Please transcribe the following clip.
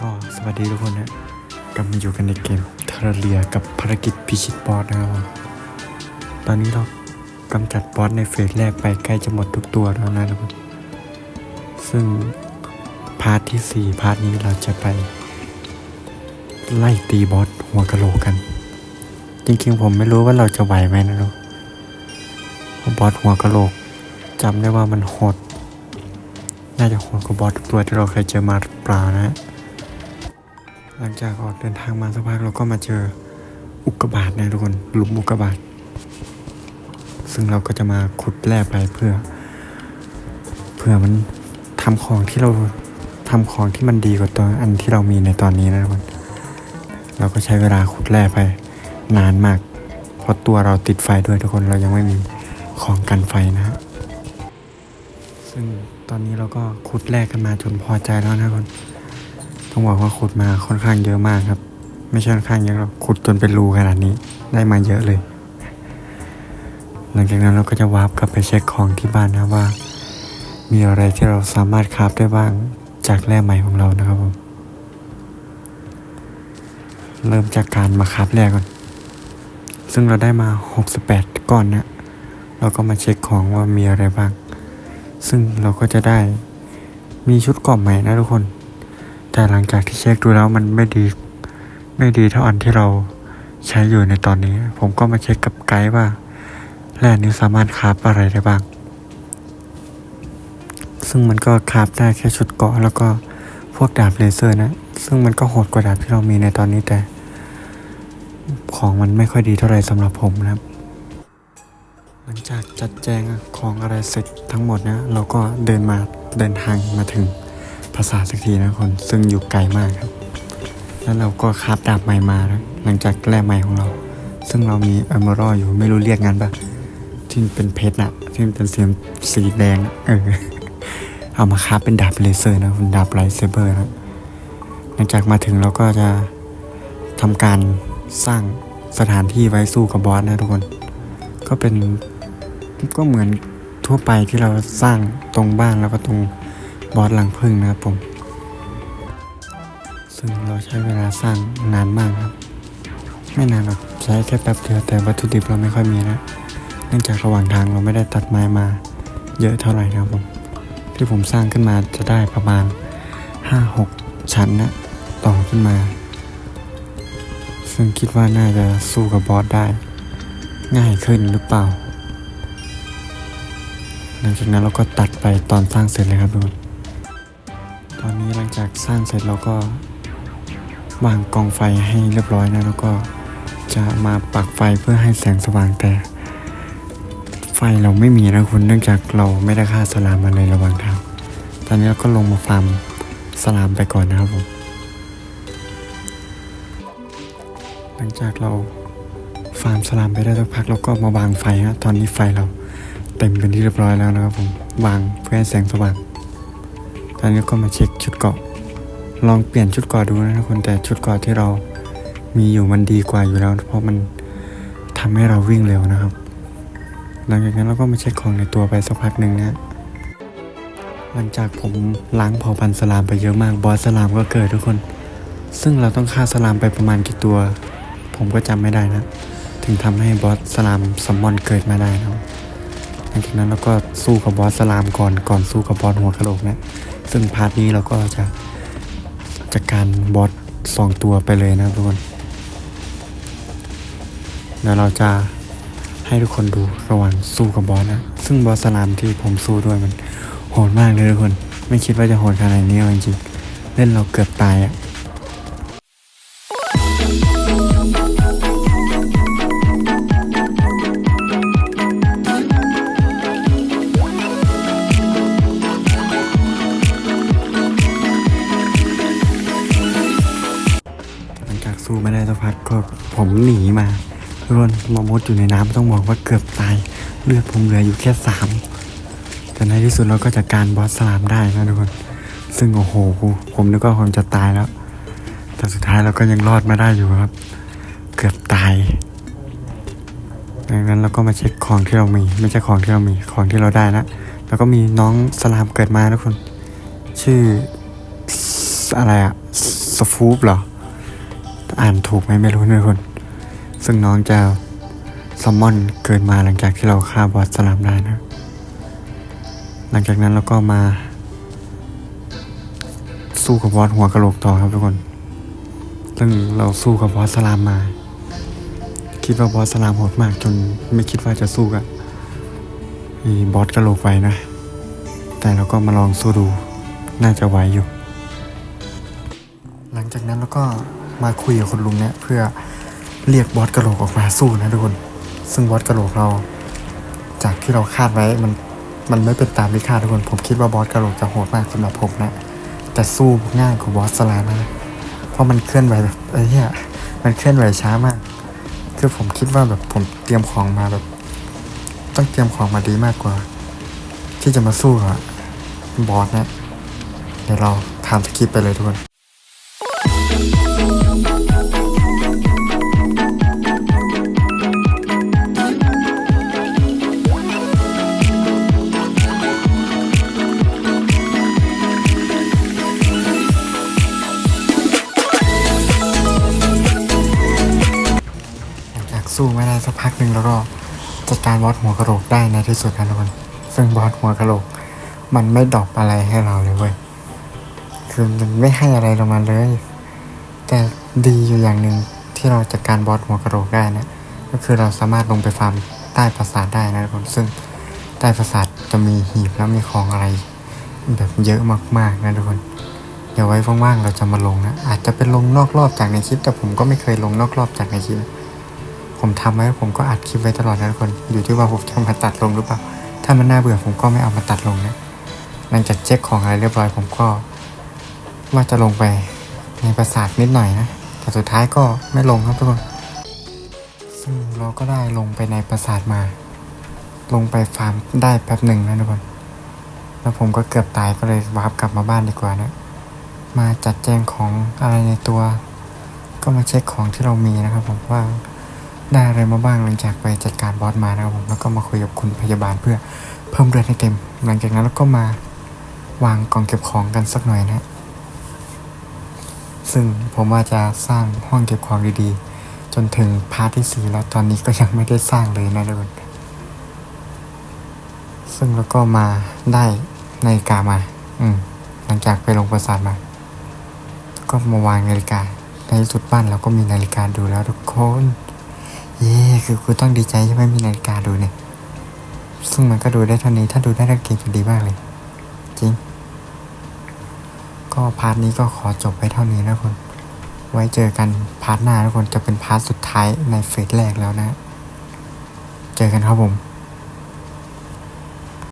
ก็สวัสดีทุกคนนะกลับมาอยู่กันในเกมเทเรเลียกับภารกิจพิชิตบอสนะครับผมตอนนี้เรากำจัดบอสในเฟสแรกไปใกล้จะหมดทุกตัวแล้วนะทุกคนซึ่งพาร์ทที่ 4 พาร์ทนี้เราจะไป ไล่ตีบอสหัวกะโหลกกัน จริงๆผมไม่รู้ว่าเราจะไหวไหมนะลูกเพราะบอสหัวกะโหลกจำได้ว่ามันโหดน่าจะโหดกว่าบอสทุกตัวที่เราเคยเจอมาหรือเปล่านะฮะ หลังจากออกเดินทางมาสักพักเราก็มาเจออุกกาบาตนะทุกคนหลุมอุกกาบาตซึ่งเราก็จะมาขุดแร่ไปเพื่อ เพื่อมันทำของที่เราทำของที่มันดีกว่าตัวอันที่เรามีในตอนนี้นะทุกคนเราก็ใช้เวลาขุดแร่ไปนานมาก เพราะตัวเราติดไฟด้วยทุกคนเรายังไม่มีของกันไฟนะฮะซึ่งตอนนี้เราก็ขุดแร่กันมาจนพอใจแล้วนะทุกคน ต้องบอกว่าขุดมาค่อนข้างเยอะมากครับ ไม่ใช่ค่อนข้างเยอะหรอกขุดจนเป็นรูขนาดนี้ได้มาเยอะเลย หลังจากนั้นเราก็จะวาร์ปกลับไปเช็คของที่บ้านนะว่า มีอะไรที่เราสามารถคราฟได้บ้างจากแร่ใหม่ของเรานะครับผมเริ่มจากการมาคราฟแร่ก่อน ซึ่งเราได้มา 68 ก้อนนะเราก็มาเช็คของว่ามีอะไรบ้าง ซึ่งเราก็จะได้มีชุดกราะใหม่นะทุกคน แต่หลังจากที่เช็คดูแล้วมันไม่ดี ไม่ดีเท่าอันที่เราใช้อยู่ในตอนนี้ ผมก็มาเช็คกับไกด์ว่าแร่นี้สามารถคาฟอะไรได้บ้าง ซึ่งมันก็คาฟได้แค่ชุดเกาะแล้วก็พวกดาบเลเซอร์นะ ซึ่งมันก็โหดกว่าดาบที่เรามีในตอนนี้แต่ ของมันไม่ค่อยดีเท่าไหร่สำหรับผมนะครับ หลังจากจัดแจงของอะไรเสร็จทั้งหมดนะ เราก็เดินมาเดินทางมาถึง ภาษาสักทีนะคนซึ่งอยู่ไกลมากครับ แล้วเราก็คาบดาบใหม่มาหลังจากแร่ใหม่ของเรา ซึ่งเรามีเอเมอรัลอยู่ไม่รู้เรียกงั้นปะที่เป็นเพชรนะที่เป็นสีสีแดงนะเออเอามาคาบเป็นดาบเลเซอร์นะเป็นดาบไลเซเบอร์นะหลังจากมาถึงเราก็จะทำการสร้างสถานที่ไว้สู้กับบอสนะทุกคน ก็เป็นก็เหมือนทั่วไปที่เราสร้างตรงบ้านแล้วก็ตรง บอสหลังพึ่งนะครับผม ซึ่งเราใช้เวลาสร้างนานมากครับ ไม่นานหรอกใช้แค่แป๊บเดียวแต่วัตถุดิบเราไม่ค่อยมีนะเนื่องจากระหว่างทางเราไม่ได้ตัดไม้มา เยอะเท่าไหร่นะครับผม ที่ผมสร้างขึ้นมาจะได้ประมาณ 5-6 ชั้นนะต่อขึ้นมา ซึ่งคิดว่าน่าจะสู้กับบอสได้ ง่ายขึ้นหรือเปล่า หลังจากนั้นเราก็ตัดไปตอนสร้างเสร็จเลยครับทุกคน อนนี้หลังจากสร้างเสร็จเราก็วางกองไฟให้เรียบร้อยนะแล้วก็จะมาปักไฟเพื่อให้แสงสว่างแต่ ไฟเราไม่มีนะคุณเนื่องจากเราไม่ได้ฆ่าสลามมาเลยระหว่างทางตอนนี้เราก็ลงมาฟาร์มสลามไปก่อนนะครับผมหลังจากเราฟาร์มสลามไปได้สักพักเราก็มาวางไฟฮะตอนนี้ไฟเราเต็มเป็นที่เรียบร้อยแล้วนะครับผมวางเพื่อให้แสงสว่าง ตอนนี้ก็มาเช็คชุดเกาะ ลองเปลี่ยนชุดเกาะดูนะทุกคนแต่ชุดเกาะที่เรามีอยู่มันดีกว่าอยู่แล้ว เพราะมันทำให้เราวิ่งเร็วนะครับ หลังจากนั้นเราก็มาเช็คของในตัวไปสักพักหนึ่งนะหลังจากผมล้างเผ่าพันธุ์สลามไปเยอะมากบอสสลามก็เกิดทุกคน ซึ่งเราต้องฆ่าสลามไปประมาณกี่ตัว ผมก็จำไม่ได้นะ ถึงทำให้บอสสลามซัมอนเกิดมาได้นะหลังจากนั้นเราก็สู้กับบอสสลามก่อนก่อนสู้กับบอสหัวกะโหลกนะ ซึ่งพาร์ทนี้เราก็จะจัดการบอสสองตัวไปเลยนะทุกคนเดี๋ยวเราจะให้ทุกคนดูระหว่างสู้กับบอสนะ ซึ่งบอสสลามที่ผมสู้ด้วยมันโหดมากเลยทุกคน ไม่คิดว่าจะโหดขนาดนี้จริงๆเล่นเราเกือบตายอะ หนีมาทุกคนมามดอยู่ในน้ำต้องบอกว่าเกือบตายเลือดผมเหลืออยู่แค่สามแต่ในที่สุดเราก็จัดการบอสสลามได้นะทุกคน ซึ่งโอ้โหผมนึกว่าผมจะตายแล้ว แต่สุดท้ายเราก็ยังรอดมาได้อยู่ครับ เกือบตายดังนั้นเราก็มาเช็คของที่เรามี ไม่ใช่ของที่เรามีของที่เราได้นะแล้วก็มีน้องสลามเกิดมาทุกคน ชื่ออะไรอะสฟูปเหรอ อ่านถูกไหมไม่รู้นะทุกคน ซึ่งน้องจะซัมมอนเกิดมาหลังจากที่เราฆ่าบอสสลามได้นะ หลังจากนั้นเราก็มา สู้กับบอสหัวกระโหลกต่อครับทุกคน ซึ่งเราสู้กับบอสสลามมา คิดว่าบอสสลามโหดมากจนไม่คิดว่าจะสู้กับบอสกระโหลกไว้นะ แต่เราก็มาลองสู้ดู น่าจะไหวอยู่ หลังจากนั้นเราก็มาคุยกับคุณลุงเนี่ยเพื่อ เรียกบอสกระโหลกออกมาสู้นะทุกคน ซึ่งบอสกระโหลกเรา จากที่เราคาดไว้มันมันไม่เป็นตามที่คาดทุกคน ผมคิดว่าบอสกระโหลกจะโหดมากสำหรับผมนะแต่สู้ง่ายกว่าบอสสลามนะเพราะมันเคลื่อนไหวแบบเอ้เนี่ยมันเคลื่อนไหวช้ามาก คือผมคิดว่าแบบผมเตรียมของมาแบบ ต้องเตรียมของมาดีมากกว่า ที่จะมาสู้กับบอสนะเดี๋ยวเราทำสคริปไปเลยทุกคน สู้ไม่ได้สักพักหนึ่งแล้วก็จัดการบอสหัวกระโหลกได้ในที่สุดนะทุกคนซึ่งบอสหัวกระโหลก มันไม่ดอปอะไรให้เราเลยเว้ยคือมันไม่ให้อะไรเรามาเลย แต่ดีอยู่อย่างหนึ่งที่เราจัดการบอสหัวกระโหลกได้นะก็คือเราสามารถลงไปฟาร์มใต้ปราสาทได้นะทุกคนซึ่งใต้ปราสาทจะมีหีบแล้วมีของอะไร แบบเยอะมากๆนะทุกคนเดี๋ยวไว้ว่างๆเราจะมาลงนะอาจจะเป็นลงนอกรอบจากในคลิป แต่ผมก็ไม่เคยลงนอกรอบจากในคลิป ผมทำไว้ผมก็อัดคลิปไว้ตลอดนะทุกคน อยู่ที่ว่าผมจะมาตัดลงหรือเปล่า ถ้ามันน่าเบื่อผมก็ไม่เอามาตัดลงนะหลังจากเช็คของอะไรเรียบร้อยผมก็ ว่าจะลงไปในปราสาทนิดหน่อยนะ แต่สุดท้ายก็ไม่ลงครับทุกคน ซึ่งเราก็ได้ลงไปในปราสาทมา ลงไปฟาร์มได้แป๊บหนึ่งนะทุกคน แล้วผมก็เกือบตายก็เลยวาร์ปกลับมาบ้านดีกว่านะ มาจัดแจงของอะไรในตัว ก็มาเช็คของที่เรามีนะครับผมว่า ได้อะไรมาบ้างหลังจากไปจัดการบอสมานะครับผมแล้วก็มาคุยกับคุณพยาบาลเพื่อเพิ่มเลือดให้เต็ม หลังจากนั้นเราก็มาวางกล่องเก็บของกันสักหน่อยนะซึ่งผมว่าจะสร้างห้องเก็บของดีๆ จนถึงพาร์ทที่สี่แล้วตอนนี้ก็ยังไม่ได้สร้างเลยนะทุกคนซึ่งเราก็มาได้นาฬิกามา อืม หลังจากไปลงประสาทมา ก็มาวางนาฬิกา ในสุดบ้านเราก็มีนาฬิกาดูแล้วทุกคน เย่คือกูต้องดีใจใช่ไหมมีนาฬิกาดูเนี่ย ซึ่งมันก็ดูได้เท่านี้ถ้าดูได้ทั้งเกมจะดีมากเลย จริง ก็พาร์ทนี้ก็ขอจบไปเท่านี้นะคนไว้เจอกันพาร์ทหน้าทุกคนจะเป็นพาร์ทสุดท้ายในเฟสแรกแล้วนะ เจอกันครับผม